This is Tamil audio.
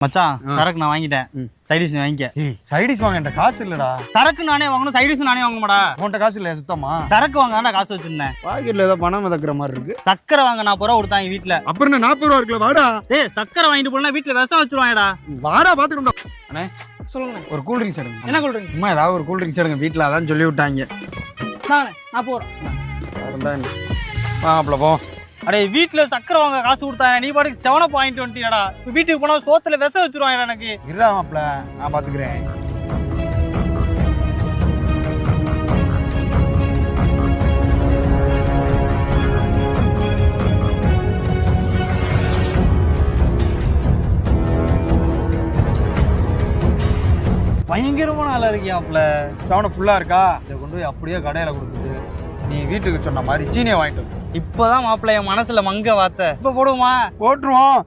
மச்சான் ஆ. சரக்கு நான் வாங்கிட்டேன். சைடிஷ் வாங்கிக்க. சைடிஸ் வாங்க காசு இல்லடா. சரக்கு நானே வாங்கணும் சைடிஷ் நானே வாங்கணுமாடா. உன்கிட்ட காசு இல்லையா சுத்தமா? சரக்கு வாங்க காசு வச்சிருந்தேன். பாக்கெட்ல ஏதோ பணம் மிதக்கிற மாதிரி இருக்கு. சக்கரை வாங்க நாற்பது ரூபா கொடுத்தாங்க வீட்டுல அப்புறம் நாற்பது ரூபா இருக்குல்ல வாடா. ஏய் சக்கரை வாங்கிட்டு போனா வீட்டுல விஷம் வச்சிருவாங்கடா. வாடா பாத்துக்கிட்டோம் அண்ணே சொல்லுங்க ஒரு கூல் ட்ரிங்க்ஸ் எடுங்க. என்ன சொல்றீங்க சும்மா ஏதாவது ஒரு கூல் ட்ரிங்க்ஸ் எடுங்க வீட்டில் அதான் சொல்லி விட்டாங்க. நானே போறேன். என்ன? மாப்பிள போ. அடே வீட்டுல சக்கரை வாங்க காசு கொடுத்தாங்க நீ பாட்டுக்கு செவன பாயிண்ட் வந்துட்டீங்கடா வீட்டுக்கு போனா சோத்துல விஷம் வச்சிருவாங்கடா எனக்கு. இருடா மாப்பிள நான் பாத்துக்கிறேன். பயங்கரமான ஆளா இருக்கியாப்ல சவனை ஃபுல்லா இருக்கா? இதை கொண்டு போய் அப்படியே கடையில கொடுத்துட்டு நீ வீட்டுக்கு சொன்ன மாதிரி சீனியை வாங்கிட்டு வந்து. இப்பதான் மாப்பிள்ள என் மனசுல மங்க வார்த்தை. இப்ப போடுவோமா? போட்டுருவோம்!